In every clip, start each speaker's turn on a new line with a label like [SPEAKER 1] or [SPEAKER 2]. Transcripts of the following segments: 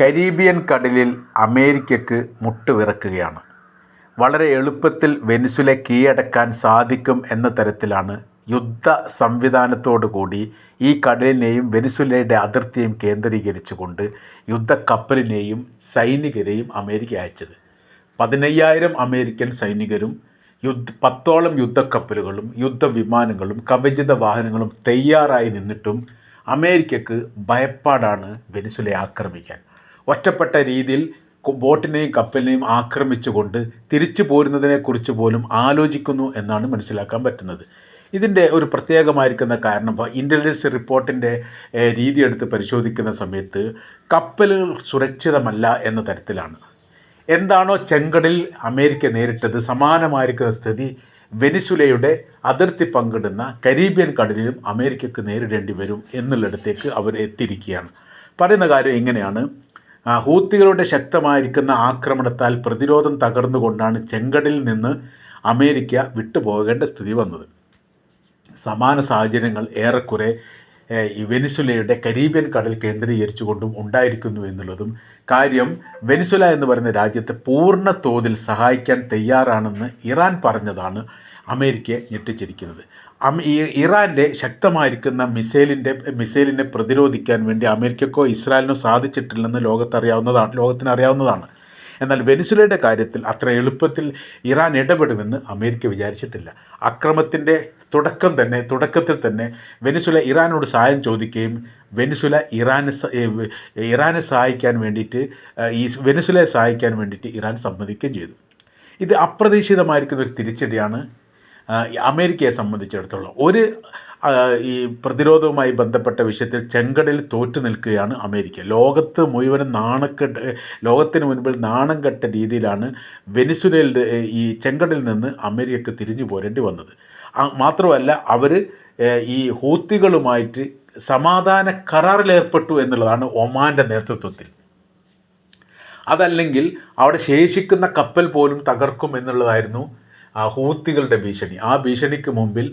[SPEAKER 1] Caribbean കടലിൽ അമേരിക്കയ്ക്ക് മുട്ടുവിറക്കുകയാണ്. വളരെ എളുപ്പത്തിൽ വെനിസുല കീഴടക്കാൻ സാധിക്കും എന്ന തരത്തിലാണ് യുദ്ധ സംവിധാനത്തോടു കൂടി ഈ കടലിനെയും വെനിസുലയുടെ അതിർത്തിയും കേന്ദ്രീകരിച്ചുകൊണ്ട് യുദ്ധക്കപ്പലിനെയും സൈനികരെയും അമേരിക്ക അയച്ചത്. പതിനയ്യായിരം അമേരിക്കൻ സൈനികരും യുദ്ധ പത്തോളം യുദ്ധക്കപ്പലുകളും യുദ്ധവിമാനങ്ങളും കവചിത വാഹനങ്ങളും തയ്യാറായി നിന്നിട്ടും അമേരിക്കക്ക് ഭയപ്പാടാണ് വെനിസുലയെ ആക്രമിക്കാൻ. ഒറ്റപ്പെട്ട രീതിയിൽ ബോട്ടിനെയും കപ്പലിനെയും ആക്രമിച്ചുകൊണ്ട് തിരിച്ചു പോരുന്നതിനെക്കുറിച്ച് പോലും ആലോചിക്കുന്നു എന്നാണ് മനസ്സിലാക്കാൻ പറ്റുന്നത്. ഇതിന്റെ ഒരു പ്രത്യേകമായിരിക്കുന്ന കാരണം ഇന്റലിജൻസ് റിപ്പോർട്ടിന്റെ രീതി എടുത്ത് പരിശോധിക്കുന്ന സമയത്ത് കപ്പലുകൾ സുരക്ഷിതമല്ല എന്ന തരത്തിലാണ്. എന്താണോ ചെങ്കടലിൽ അമേരിക്ക നേരിട്ടത് സമാനമായിരിക്കുന്ന സ്ഥിതി വെനിസുലയുടെ അതിർത്തി പങ്കിടുന്ന കരീബിയൻ കടലിലും അമേരിക്കക്ക് നേരിടേണ്ടി വരും എന്നുള്ളിടത്തേക്ക് അവർ എത്തിയിരിക്കുകയാണ്. പറയുന്ന കാര്യം ഇങ്ങനെയാണ്. ഹൂത്തികളുടെ ശക്തമായിരിക്കുന്ന ആക്രമണത്താൽ പ്രതിരോധം തകർന്നുകൊണ്ടാണ് ചെങ്കടലിൽ നിന്ന് അമേരിക്ക വിട്ടുപോകേണ്ട സ്ഥിതി വന്നത്. സമാന സാഹചര്യങ്ങൾ ഏറെക്കുറെ വെനിസുലയുടെ കരീബിയൻ കടൽ കേന്ദ്രീകരിച്ചുകൊണ്ടും ഉണ്ടായിരിക്കുന്നു എന്നുള്ളതും കാര്യം വെനിസുല എന്ന് പറയുന്ന രാജ്യത്തെ പൂർണ തോതിൽ സഹായിക്കാൻ തയ്യാറാണെന്ന് ഇറാൻ പറഞ്ഞതാണ്. അമേരിക്കയെ ഞെട്ടിച്ചിരിക്കുന്നത്. ഇറാന്റെ ശക്തമായിരിക്കുന്ന മിസൈലിന്റെ മിസൈലിനെ പ്രതിരോധിക്കാൻ വേണ്ടി അമേരിക്കക്കോ ഇസ്രായേലിനോ സാധിച്ചിട്ടില്ലെന്ന് ലോകത്തറിയാവുന്നതാണ് ലോകത്തിന് അറിയാവുന്നതാണ് എന്നാൽ വെനിസുലയുടെ കാര്യത്തിൽ അത്ര എളുപ്പത്തിൽ ഇറാൻ ഇടപെടുമെന്ന് അമേരിക്ക വിചാരിച്ചിട്ടില്ല. അക്രമത്തിന്റെ തുടക്കം തന്നെ തുടക്കത്തിൽ തന്നെ വെനിസുല ഇറാനോട് സഹായം ചോദിക്കുകയും വെനിസുല ഇറാനെ ഇറാനെ സഹായിക്കാൻ വേണ്ടിയിട്ട് ഈ വെനിസുലയെ സഹായിക്കാൻ വേണ്ടിയിട്ട് ഇറാൻ സമ്മതിക്കുകയും ചെയ്തു. ഇത് അപ്രതീക്ഷിതമായിരിക്കുന്ന ഒരു തിരിച്ചടിയാണ് അമേരിക്കയെ സംബന്ധിച്ചിടത്തോളം ഒരു ഈ പ്രതിരോധവുമായി ബന്ധപ്പെട്ട വിഷയത്തിൽ ചെങ്കടലിൽ തോറ്റു നിൽക്കുകയാണ് അമേരിക്ക. ലോകത്ത് മുഴുവനും നാണക്കെട്ട് ലോകത്തിന് മുൻപിൽ നാണം കെട്ട രീതിയിലാണ് വെനിസുലയിൽ ഈ ചെങ്കടലിൽ നിന്ന് അമേരിക്കക്ക് തിരിഞ്ഞു പോരേണ്ടി വന്നത്. മാത്രമല്ല അവർ ഈ ഹൂത്തികളുമായിട്ട് സമാധാന കരാറിലേർപ്പെട്ടു എന്നുള്ളതാണ് ഒമാന്റെ നേതൃത്വത്തിൽ. അതല്ലെങ്കിൽ അവിടെ ശേഷിക്കുന്ന കപ്പൽ പോലും തകർക്കും എന്നുള്ളതായിരുന്നു ഹൂത്തികളുടെ ഭീഷണി. ആ ഭീഷണിക്ക് മുമ്പിൽ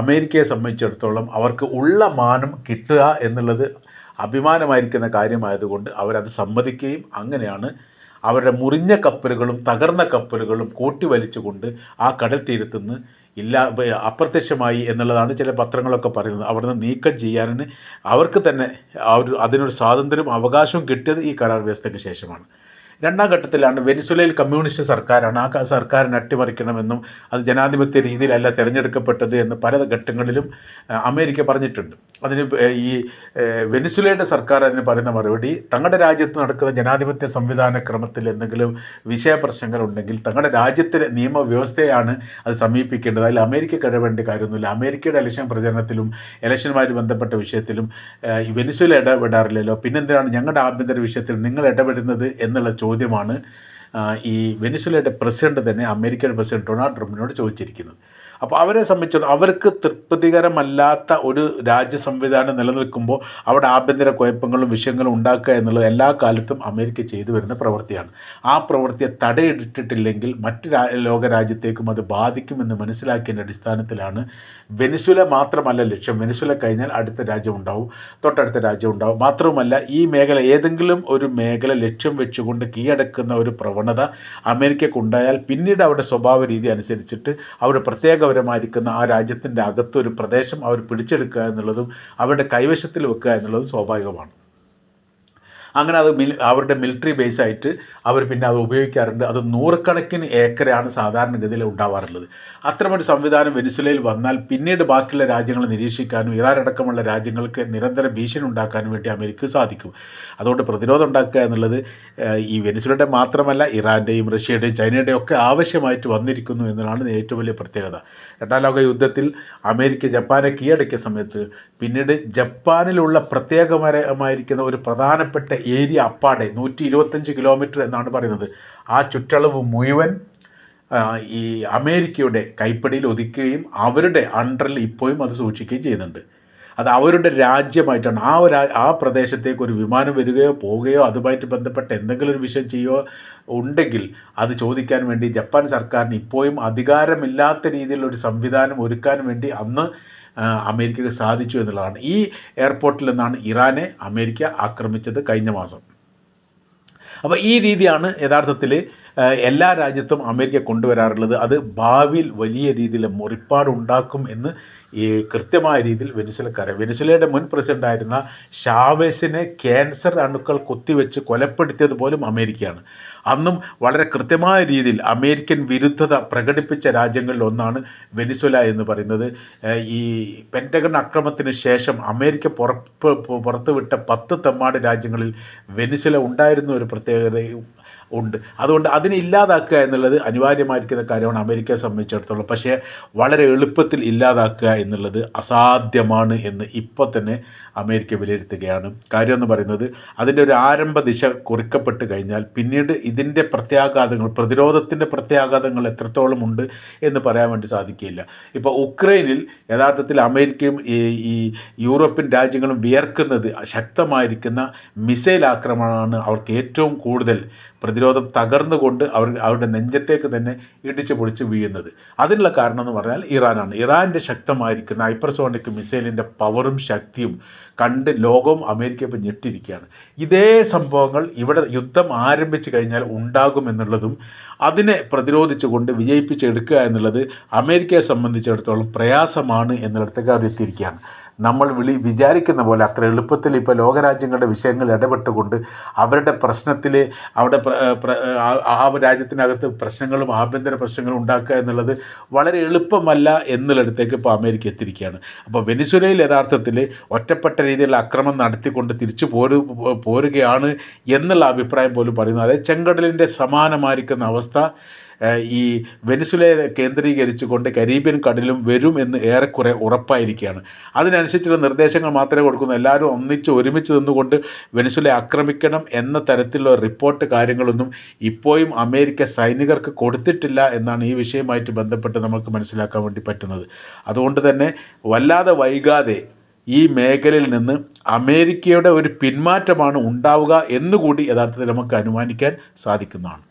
[SPEAKER 1] അമേരിക്കയെ സംബന്ധിച്ചിടത്തോളം അവർക്ക് ഉള്ള മാനം കിട്ടുക എന്നുള്ളത് അഭിമാനമായിരിക്കുന്ന കാര്യമായതുകൊണ്ട് അവരത് സമ്മതിക്കുകയും അങ്ങനെയാണ് അവരുടെ മുറിഞ്ഞ കപ്പലുകളും തകർന്ന കപ്പലുകളും കൂട്ടി വലിച്ചുകൊണ്ട് ആ കടൽ തീരത്തുനിന്ന് ഇല്ല അപ്രത്യക്ഷമായി എന്നുള്ളതാണ് ചില പത്രങ്ങളൊക്കെ പറയുന്നത്. അവിടുന്ന് നീക്കം ചെയ്യാനും അവർക്ക് തന്നെ ആ ഒരു അതിനൊരു സ്വാതന്ത്ര്യം അവകാശവും കിട്ടിയത് ഈ കരാർ വ്യവസ്ഥയ്ക്ക് ശേഷമാണ്. രണ്ടാം ഘട്ടത്തിലാണ് വെനിസുലയിൽ കമ്മ്യൂണിസ്റ്റ് സർക്കാരാണ്. ആ സർക്കാരിനെ അട്ടിമറിക്കണമെന്നും അത് ജനാധിപത്യ രീതിയിലല്ല തിരഞ്ഞെടുക്കപ്പെട്ടത് എന്ന് പല ഘട്ടങ്ങളിലും അമേരിക്ക പറഞ്ഞിട്ടുണ്ട്. അതിന് ഈ വെനിസുലയുടെ സർക്കാർ അതിന് പറയുന്ന മറുപടി തങ്ങളുടെ രാജ്യത്ത് നടക്കുന്ന ജനാധിപത്യ സംവിധാന ക്രമത്തിൽ എന്തെങ്കിലും വിഷയ പ്രശ്നങ്ങൾ ഉണ്ടെങ്കിൽ തങ്ങളുടെ രാജ്യത്തിലെ നിയമവ്യവസ്ഥയാണ് അത് സമീപിക്കേണ്ടത്. അതിൽ അമേരിക്ക ഇടപെടേണ്ട കാര്യമൊന്നുമില്ല. അമേരിക്കയുടെ ഇലക്ഷൻ പ്രചരണത്തിലും ഇലക്ഷനുമായി ബന്ധപ്പെട്ട വിഷയത്തിലും ഈ വെനിസുല ഇടപെടാറില്ലല്ലോ. പിന്നെന്തിനാണ് ഞങ്ങളുടെ ആഭ്യന്തര വിഷയത്തിൽ നിങ്ങൾ ഇടപെടുന്നത് എന്നുള്ള ചോദ്യമാണ് ഈ വെനിസുലയുടെ പ്രസിഡന്റ് തന്നെ അമേരിക്കയുടെ പ്രസിഡന്റ് ഡൊണാൾഡ് ട്രംപിനോട് ചോദിച്ചിരിക്കുന്നത്. അപ്പോൾ അവരെ സംബന്ധിച്ചിടത്തോളം അവർക്ക് തൃപ്തികരമല്ലാത്ത ഒരു രാജ്യ സംവിധാനം നിലനിൽക്കുമ്പോൾ അവിടെ ആഭ്യന്തര കുഴപ്പങ്ങളും വിഷയങ്ങളും ഉണ്ടാക്കുക എന്നുള്ളത് എല്ലാ കാലത്തും അമേരിക്ക ചെയ്തു വരുന്ന പ്രവൃത്തിയാണ്. ആ പ്രവൃത്തിയെ തടയിട്ടിട്ടില്ലെങ്കിൽ മറ്റ് ലോകരാജ്യത്തേക്കും അത് ബാധിക്കുമെന്ന് മനസ്സിലാക്കിയതിന്റെ അടിസ്ഥാനത്തിലാണ് വെനിസുല മാത്രമല്ല ലക്ഷ്യം. വെനിസുല കഴിഞ്ഞാൽ അടുത്ത രാജ്യം ഉണ്ടാവും തൊട്ടടുത്ത രാജ്യം ഉണ്ടാവും. മാത്രവുമല്ല ഈ മേഖല ഏതെങ്കിലും ഒരു മേഖല ലക്ഷ്യം വെച്ചുകൊണ്ട് കീഴടക്കുന്ന ഒരു പ്രവണത അമേരിക്കക്കുണ്ടായാൽ പിന്നീട് അവരുടെ സ്വഭാവ രീതി അനുസരിച്ചിട്ട് അവർ പ്രത്യേകപരമായിരിക്കുന്ന ആ രാജ്യത്തിന്റെ അകത്തൊരു പ്രദേശം അവർ പിടിച്ചെടുക്കുക എന്നുള്ളതും അവരുടെ കൈവശത്തിൽ വെക്കുക എന്നുള്ളതും സ്വാഭാവികമാണ്. അങ്ങനെ അത് മിൽ അവരുടെ മിലിറ്ററി ബേസായിട്ട് അവർ പിന്നെ അത് ഉപയോഗിക്കാറുണ്ട്. അത് നൂറുകണക്കിന് ഏക്കറാണ് സാധാരണഗതിയിൽ ഉണ്ടാവാറുള്ളത്. അത്തരമൊരു സംവിധാനം വെനിസുലയിൽ വന്നാൽ പിന്നീട് ബാക്കിയുള്ള രാജ്യങ്ങൾ നിരീക്ഷിക്കാനും ഇറാൻ അടക്കമുള്ള രാജ്യങ്ങൾക്ക് നിരന്തര ഭീഷണി ഉണ്ടാക്കാനും വേണ്ടി അമേരിക്ക സാധിക്കും. അതുകൊണ്ട് പ്രതിരോധം ഉണ്ടാക്കുക എന്നുള്ളത് ഈ വെനിസുലയുടെ മാത്രമല്ല ഇറാന്റെയും റഷ്യയുടെയും ചൈനയുടെയും ഒക്കെ ആവശ്യമായിട്ട് വന്നിരിക്കുന്നു എന്നതാണ് ഏറ്റവും വലിയ പ്രത്യേകത. രണ്ടാം ലോക യുദ്ധത്തിൽ അമേരിക്ക ജപ്പാനെ കീഴടക്കിയ സമയത്ത് പിന്നീട് ജപ്പാനിലുള്ള പ്രത്യേകമായിരിക്കുന്ന ഒരു പ്രധാനപ്പെട്ട ഏരിയ അപ്പാടെ നൂറ്റി ഇരുപത്തഞ്ച് കിലോമീറ്റർ എന്നാണ് പറയുന്നത്. ആ ചുറ്റളവ് മുഴുവൻ ഈ അമേരിക്കയുടെ കൈപ്പടിയിൽ ഒതുക്കുകയും അവരുടെ അണ്ടറിൽ ഇപ്പോഴും അത് സൂക്ഷിക്കുകയും ചെയ്യുന്നുണ്ട്. അത് അവരുടെ രാജ്യമായിട്ടാണ്. ആ ഒരു ആ പ്രദേശത്തേക്ക് ഒരു വിമാനം വരികയോ പോവുകയോ അതുമായിട്ട് ബന്ധപ്പെട്ട എന്തെങ്കിലും ഒരു വിഷയം ചെയ്യുകയോ ഉണ്ടെങ്കിൽ അത് ചോദിക്കാൻ വേണ്ടി ജപ്പാൻ സർക്കാരിന് ഇപ്പോഴും അധികാരമില്ലാത്ത രീതിയിലുള്ള ഒരു സംവിധാനം ഒരുക്കാൻ വേണ്ടി അന്ന് അമേരിക്കയ്ക്ക് സാധിച്ചു എന്നുള്ളതാണ്. ഈ എയർപോർട്ടിൽ നിന്നാണ് ഇറാനെ അമേരിക്ക ആക്രമിച്ചത് കഴിഞ്ഞ മാസം. അപ്പോൾ ഈ രീതിയാണ് യഥാർത്ഥത്തിൽ എല്ലാ രാജ്യത്തും അമേരിക്ക കൊണ്ടുവരാറുള്ളത്. അത് ഭാവിയിൽ വലിയ രീതിയിൽ മുറിപ്പാടുണ്ടാക്കും എന്ന് ഈ കൃത്യമായ രീതിയിൽ വെനിസുലക്കറിയാം വെനിസുലയുടെ മുൻ പ്രസിഡന്റായിരുന്ന ഷാവേസിനെ ക്യാൻസർ അണുക്കൾ കുത്തിവെച്ച് കൊലപ്പെടുത്തിയത് പോലും അമേരിക്കയാണ്. അന്നും വളരെ കൃത്യമായ രീതിയിൽ അമേരിക്കൻ വിരുദ്ധത പ്രകടിപ്പിച്ച രാജ്യങ്ങളിൽ ഒന്നാണ് വെനിസുല എന്ന് പറയുന്നത്. ഈ പെന്റഗൺ അക്രമത്തിന് ശേഷം അമേരിക്ക പുറപ്പ് പുറത്തുവിട്ട പത്ത് തെമ്മാട് രാജ്യങ്ങളിൽ വെനിസുല ഉണ്ടായിരുന്ന ഒരു പ്രത്യേകതയും ഉണ്ട്. അതുകൊണ്ട് അതിനെ ഇല്ലാതാക്കുക എന്നുള്ളത് അനിവാര്യമായിരിക്കുന്ന കാര്യമാണ് അമേരിക്കയെ സംബന്ധിച്ചിടത്തോളം. പക്ഷേ വളരെ എളുപ്പത്തിൽ ഇല്ലാതാക്കുക എന്നുള്ളത് അസാധ്യമാണ് എന്ന് ഇപ്പോൾ തന്നെ അമേരിക്ക വിലയിരുത്തുകയാണ്. കാര്യം എന്ന് പറയുന്നത് അതിന്റെ ഒരു ആരംഭ ദിശ കുറിക്കപ്പെട്ട് കഴിഞ്ഞാൽ പിന്നീട് ഇതിന്റെ പ്രത്യാഘാതങ്ങൾ പ്രതിരോധത്തിന്റെ പ്രത്യാഘാതങ്ങൾ എത്രത്തോളം ഉണ്ട് എന്ന് പറയാൻ വേണ്ടി സാധിക്കില്ല ഇപ്പോൾ ഉക്രൈനിൽ യഥാർത്ഥത്തിൽ അമേരിക്കയും ഈ യൂറോപ്യൻ രാജ്യങ്ങളും വിയർക്കുന്നത് ശക്തമായിരിക്കുന്ന മിസൈൽ ആക്രമണമാണ് അവർക്ക് ഏറ്റവും കൂടുതൽ പ്രതിരോധം തകർന്നുകൊണ്ട് അവർ അവരുടെ നെഞ്ചത്തേക്ക് തന്നെ ഇടിച്ചു പൊളിച്ച് വീഴുന്നത്. അതിനുള്ള കാരണം എന്ന് പറഞ്ഞാൽ ഇറാനാണ്. ഇറാന്റെ ശക്തമായിരിക്കുന്ന ഹൈപ്പർസോണിക് മിസൈലിന്റെ പവറും ശക്തിയും കണ്ട് ലോകവും അമേരിക്ക ഇപ്പോൾ ഞെട്ടിരിക്കുകയാണ്. ഇതേ സംഭവങ്ങൾ ഇവിടെ യുദ്ധം ആരംഭിച്ചു കഴിഞ്ഞാൽ ഉണ്ടാകുമെന്നുള്ളതും അതിനെ പ്രതിരോധിച്ചുകൊണ്ട് വിജയിപ്പിച്ചെടുക്കുക എന്നുള്ളത് അമേരിക്കയെ സംബന്ധിച്ചിടത്തോളം പ്രയാസമാണ് എന്നിടത്തേക്ക് അവർ എത്തിയിരിക്കുകയാണ് നമ്മൾ വിളി വിചാരിക്കുന്ന പോലെ അത്ര എളുപ്പത്തിൽ ഇപ്പോൾ ലോകരാജ്യങ്ങളുടെ വിഷയങ്ങൾ ഇടപെട്ടുകൊണ്ട് അവരുടെ പ്രശ്നത്തിൽ അവിടെ ആ- രാജ്യത്തിനകത്ത് പ്രശ്നങ്ങളും ആഭ്യന്തര പ്രശ്നങ്ങളും ഉണ്ടാക്കുക എന്നുള്ളത് വളരെ എളുപ്പമല്ല എന്നുള്ളിടത്തേക്ക് ഇപ്പോൾ അമേരിക്ക എത്തിയിരിക്കുകയാണ്. അപ്പോൾ വെനിസുലയിൽ യഥാർത്ഥത്തിൽ ഒറ്റപ്പെട്ട രീതിയിലുള്ള അക്രമം നടത്തിക്കൊണ്ട് തിരിച്ചു പോരു പോരുകയാണ് എന്നുള്ള അഭിപ്രായം പോലും പറയുന്നു. അതായത് ചെങ്കടലിന്റെ സമാനമായിരിക്കുന്ന അവസ്ഥ ഈ വെനിസുലയെ കേന്ദ്രീകരിച്ചുകൊണ്ട് കരീബിയൻ കടലും വരും എന്ന് ഏറെക്കുറെ ഉറപ്പായിരിക്കുകയാണ്. അതിനനുസരിച്ചുള്ള നിർദ്ദേശങ്ങൾ മാത്രമേ കൊടുക്കുന്നു എല്ലാവരും ഒന്നിച്ച് ഒരുമിച്ച് നിന്നുകൊണ്ട് വെനിസുലയെ ആക്രമിക്കണം എന്ന തരത്തിലുള്ള റിപ്പോർട്ട് കാര്യങ്ങളൊന്നും ഇപ്പോഴും അമേരിക്ക സൈനികർക്ക് കൊടുത്തിട്ടില്ല എന്നാണ് ഈ വിഷയമായിട്ട് ബന്ധപ്പെട്ട് നമുക്ക് മനസ്സിലാക്കാൻ വേണ്ടി പറ്റുന്നത്. അതുകൊണ്ട് തന്നെ വല്ലാതെ വൈകാതെ ഈ മേഖലയിൽ നിന്ന് അമേരിക്കയുടെ ഒരു പിന്മാറ്റമാണ് ഉണ്ടാവുക എന്നുകൂടി യഥാർത്ഥത്തിൽ നമുക്ക് അനുമാനിക്കാൻ സാധിക്കുന്നതാണ്.